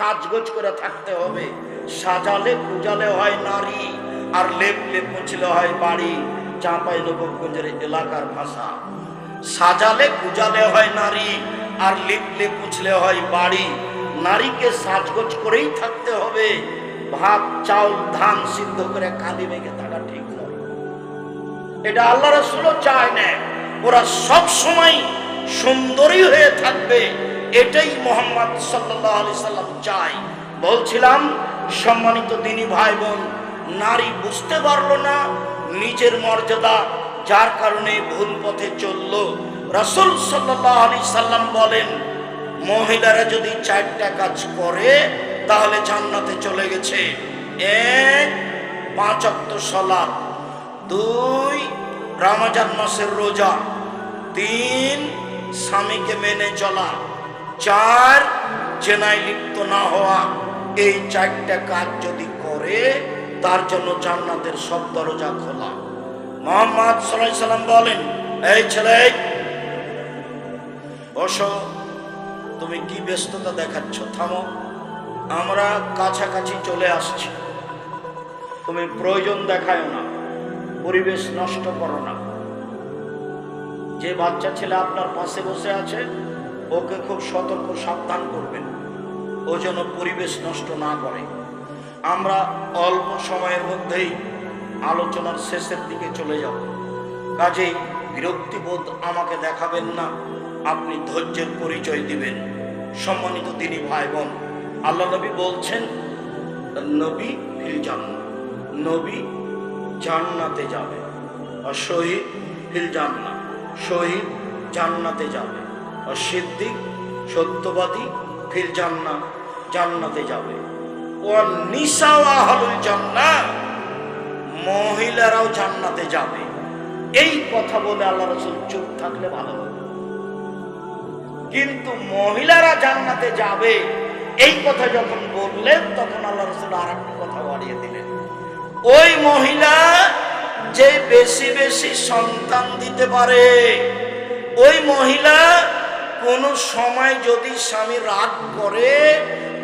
সাজগোজ করে থাকতে হবে। সাজালে পূজালে হয় নারী, আর লেপলে পুছলে হয় বাড়ি। চাঁপাই নবগঞ্জের এলাকার ভাষা। সাজালে পূজালে হয় নারী, আর লিপলে পুছলে হয় বাড়ি। নারীকে সাজগোজ করেই থাকতে হবে। ভাত, চাউল, ধান সিদ্ধ করে কাঁদি মেঘে থাকা ঠিক নয়। এটা আল্লাহ রসুলও চায় না। ওরা সব সময় সুন্দরী হয়ে থাকবে। এটাই মোহাম্মদ সাল্লাহ সাল্লাম চায়। বলছিলাম, সম্মানিত দিনী ভাই বোন নারী বুঝতে পারল না নিজের মর্যাদা, যার কারণে ভুল পথে চলল। রাসুল সাল্লাহ আলি সাল্লাম বলেন, মহিলারা যদি চারটা কাজ করে, তাহলে জান্নাতে চলে গেছে। এক, পাঁচ অক্ত সলাপ দুই, রামাজান মাসের রোজা। তিন, স্বামীকে মেনে চলা। চার জেনায় লিপ্ত না হওয়া এই চারটা কাজ যদি করে, তার জন্য জান্নাতের সব দরজা খোলা। মোহাম্মদ সাল্লাহ সাল্লাম বলেন, এই ছেলে, বসো। তুমি কি ব্যস্ততা দেখাচ্ছ? থামো। আমরা কাছাকাছি চলে আসছি। তুমি প্রয়োজন দেখায় না। পরিবেশ নষ্ট করো না। যে বাচ্চা ছেলে আপনার পাশে বসে আছে ওকে খুব সতর্ক, সাবধান করবেন। ও যেন পরিবেশ নষ্ট না করে। আমরা অল্প সময়ের মধ্যেই আলোচনার শেষের দিকে চলে যাব। কাজেই বিরক্তিবোধ আমাকে দেখাবেন না, আপনি ধৈর্যের পরিচয় দিবেন। সম্মানিত তিনি ভাই বোন আল্লাহ নবী বলছেন, নবী ফিল জান্নাত নবী জান্নাতে যাবে। আর শহীদ ফিল জান্নাত শহীদ জান্নাতে যাবে। সিদ্দিক সত্যবাদী ফির জান্নাত, জান্নাতে যাবে। মহিলারাও জান্নাতে যাবে। এই কথা বলে আল্লাহ রসুল চুপ থাকলে ভালো হবে। কিন্তু মহিলারা জান্নাতে যাবে, এই কথা যখন বললেন, তখন আল্লাহ রসুল আর একটা কথা বাড়িয়ে দিলেন। ওই মহিলা যে বেশি বেশি সন্তান দিতে পারে, ওই মহিলা কোন সময় যদি স্বামী রাগ করে,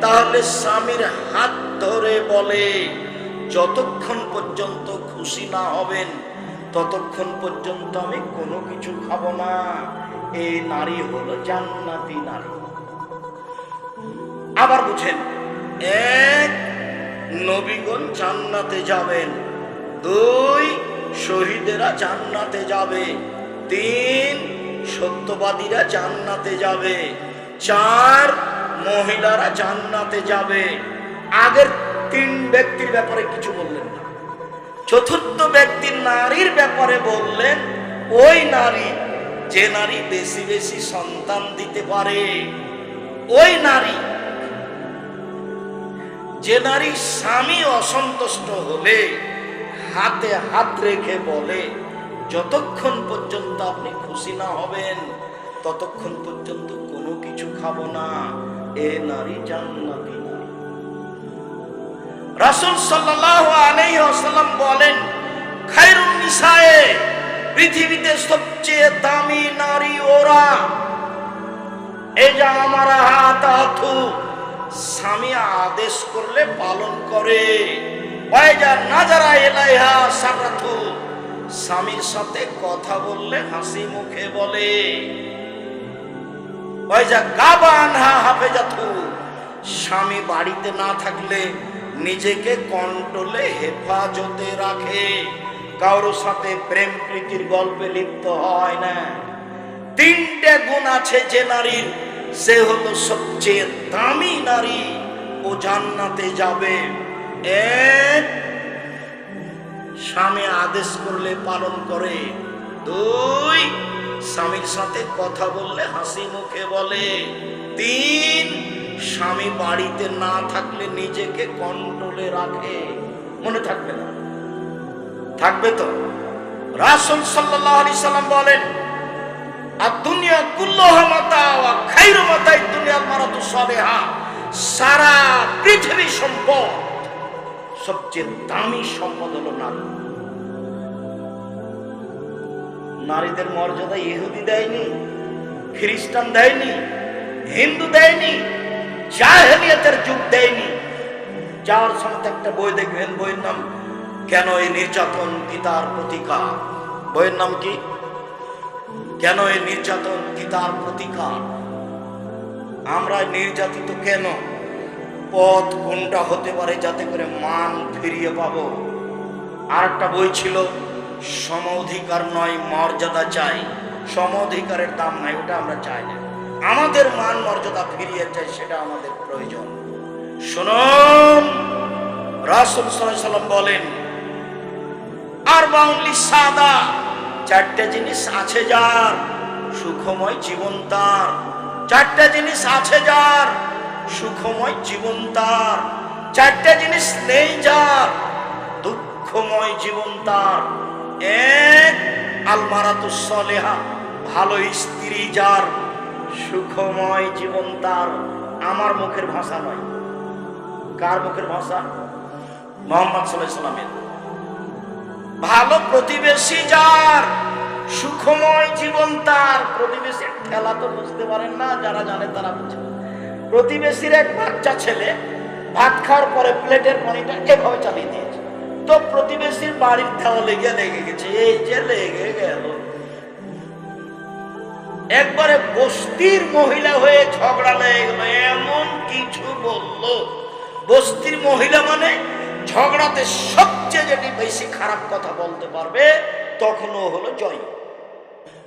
তাহলে স্বামীর হাত ধরে বলে, যতক্ষণ পর্যন্ত খুশি না হবেন, ততক্ষণ পর্যন্ত আমি কোনো কিছু খাব না। এই নারী হলো জান্নাতি নারী। আবার বুঝেন, এক নবীগণ জান্নাতে যাবেন, দুই শহীদেরা জান্নাতে যাবে, তিন সত্যবাদীরা জান্নাতে যাবে। চার মহিলারা জান্নাতে যাবে। আগের তিন ব্যক্তির ব্যাপারে কিছু বললেন না। চতুর্থ ব্যক্তি নারীর ব্যাপারে বললেন, ওই নারী যে নারী বেশি বেশি সন্তান দিতে পারে, ওই নারী যে নারী স্বামী অসন্তুষ্ট হলে হাতে হাত রেখে বলে যতক্ষণ পর্যন্ত আপনি খুশি না হবেন, ততক্ষণ পর্যন্ত কোনো কিছু খাব না। এ নারী জান্নাতি নারী। রাসূল সাল্লাল্লাহু আলাইহি ওয়াসাল্লাম বলেন, খায়রুন নিসায়ে, পৃথিবীতে সবচেয়ে দামি নারী ওরা। এই যে আমার হাত, হাতু স্বামী আদেশ করলে পালন করে। ওয়াইজা নাজারা এলাইহা সারাথু স্বামীর সাথে কথা বললে হাসি মুখে বলে স্বামী বাড়িতে না থাকলে নিজেকে কন্ট্রোলে হেফাজতে রাখে। কারোর সাথে প্রেম প্রীতির গল্পে লিপ্ত হয় না। তিনটে গুণ আছে যে নারীর, সে হলো সবচেয়ে দামি নারী ও জান্নাতে যাবে। এক স্বামী আদেশ করলে, পালন করে। দুই, স্বামীর সাথে কথা বললে হাসি মুখে বলে। তিন, স্বামী বাড়িতে না থাকলে নিজেকে কন্ট্রোলে রাখে। মনে থাকবে না। থাকবে তো? রাসুল সাল্লাহ আলি সাল্লাম বলেন আর দুনিয়া কুল্লহ মাতা খাইর মাতাই দুনিয়ার মারাতু সালেহা। সারা পৃথিবী সম্পদ সবচেয়ে দামি সম্পদ হলো নারী। নারীদের মর্যাদা ইহুদি দেয়নি, খ্রিস্টান দেয়নি, হিন্দু দেয়নি, জাহেলিয়াতের যুগ দেয়নি। যার সাথে একটা বই দেখবেন, বইয়ের নাম, কেন এই নির্যাতন পিতার প্রতিকার? বইয়ের নাম কি? কেন এই নির্যাতন পিতার প্রতিকার? আমরা নির্যাতিত কেন? পথ কোনটা হতে পারে যাতে করে মান ফিরিয়ে পাবো? আর একটা বই ছিল, সম অধিকার নয়, মর্যাদা চাই। সম অধিকারের দাম নাই, ওটা আমরা চাই না। আমাদের মান, মর্যাদা ফিরিয়ে চাই, সেটা আমাদের প্রয়োজন। শুনুন, রাসুল সাল্লাম বলেন, আর বাউন্ডলি সাদা, চারটে জিনিস আছে যার, সুখময় জীবন তার। চারটে জিনিস আছে যার সুখময় জীবন তার। চারটে জিনিস নেই যার, দুঃখময় জীবন তার। এক আলমারাতুসলেহা ভালো স্ত্রী যার, সুখময় জীবন তার। আমার মুখের ভাষা নয়। কার মুখের ভাষা? মোহাম্মদ সাল্লামের ভালো প্রতিবেশী যার, সুখময় জীবন তার। প্রতিবেশীর খেলা তো বুঝতে পারেন না, যারা জানে তারা বুঝে। প্রতিবেশীর এক বাচ্চা ছেলে ভাত খাওয়ার পরে প্লেটের পানিটা এভাবে চালিয়ে দিয়েছে। তো প্রতিবেশীর বাড়ির দেওয়ালে গিয়ে লেগে গেছে, এই যে লেগে গেল। একবারে বস্তির মহিলা হয়ে ঝগড়া লেগে গেল, এমন কিছু বলল। বস্তির মহিলা মানে ঝগড়াতে সবচেয়ে যেটি বেশি খারাপ কথা বলতে পারবে, তখনও হলো জয়।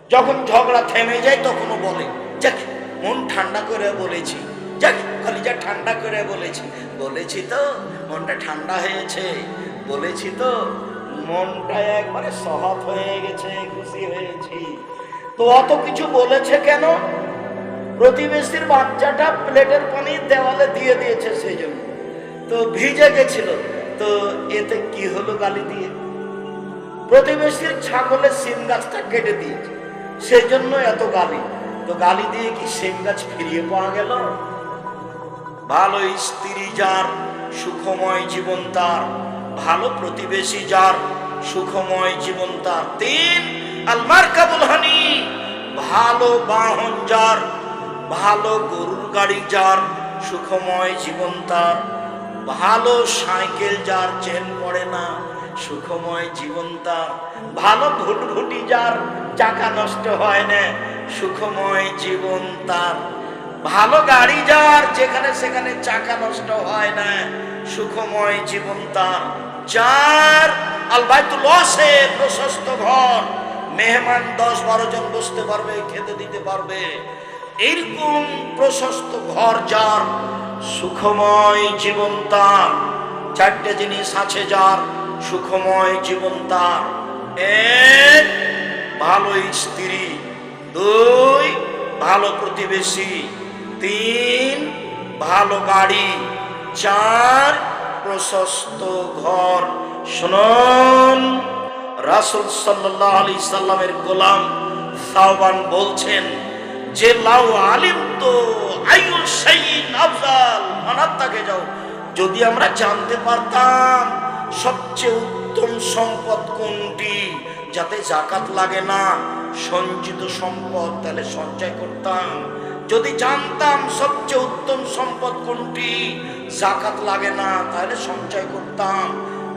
যখন ঝগড়া থেমে যায়, তখনও বলে, যাক, মন ঠান্ডা করে বলেছি। যাক, কলিজা ঠান্ডা করে বলেছি। বলেছি তো, মনটা ঠান্ডা হয়েছে। বলেছি তো, মনটা একবারে সহজ হয়ে গেছে, খুশি হয়েছি। তো অত কিছু বলেছে কেন? প্রতিবেশীর বাচ্চাটা প্লেটের পানি দেওয়ালে দিয়ে দিয়েছে সেই জন্য তো ভিজে গেছিল। তো এতে কি হলো গালি দিয়ে? প্রতিবেশীর ছাগলের সিম গাছটা কেটে দিয়েছে। সেই জন্য এত গালি। তো গালি দিয়ে কি সিম গাছ ফিরিয়ে পাওয়া গেল? ভালো স্ত্রী যার, সুখময় জীবন তার, ভালো প্রতিবেশী যার, সুখময় জীবন তার। তিন আলমার কাবুল হানি, ভালো বাহন যার, ভালো গরুর গাড়ি যার, সুখময় জীবন তার। ভালো সাইকেল যার, চেন পড়ে না, সুখময় জীবন তার। ভালো ভুটভুটি যার, চাকা নষ্ট হয় না, সুখময় জীবন তার। ভালো গাড়ি যার, যেখানে সেখানে চাকা নষ্ট হয় না। সুখময় জীবন তার। যার বাইতুল লসে প্রশস্ত ঘর। মেহমান দশ বারো জন বসতে পারবে, খেতে দিতে পারবে। এইরকম প্রশস্ত ঘর যার, সুখময় জীবন তার। চারটে জিনিস আছে যার, সুখময় জীবন তার। এক, ভালো স্ত্রী। দুই, ভালো প্রতিবেশী। তিন, ভালো গাড়ি। চার, প্রশস্ত ঘর। শুনুন, রাসুল সাল্লাহ আলি সাল্লামের গোলাম সাহবান বলছেন, যে লাউ আলিম তো আইউল যাও। যদি আমরা জানতে পারতাম সবচেয়ে উত্তম সম্পদ কোনটি, যাতে জাকাত লাগে না, সঞ্চিত সম্পদ তাহলে সঞ্চয় করতাম। যদি জানতাম সবচেয়ে উত্তম সম্পদ কোনটি, জাকাত লাগে না, তাহলে সঞ্চয় করতাম।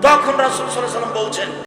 তখন রাসুল সাল্লাম বলছেন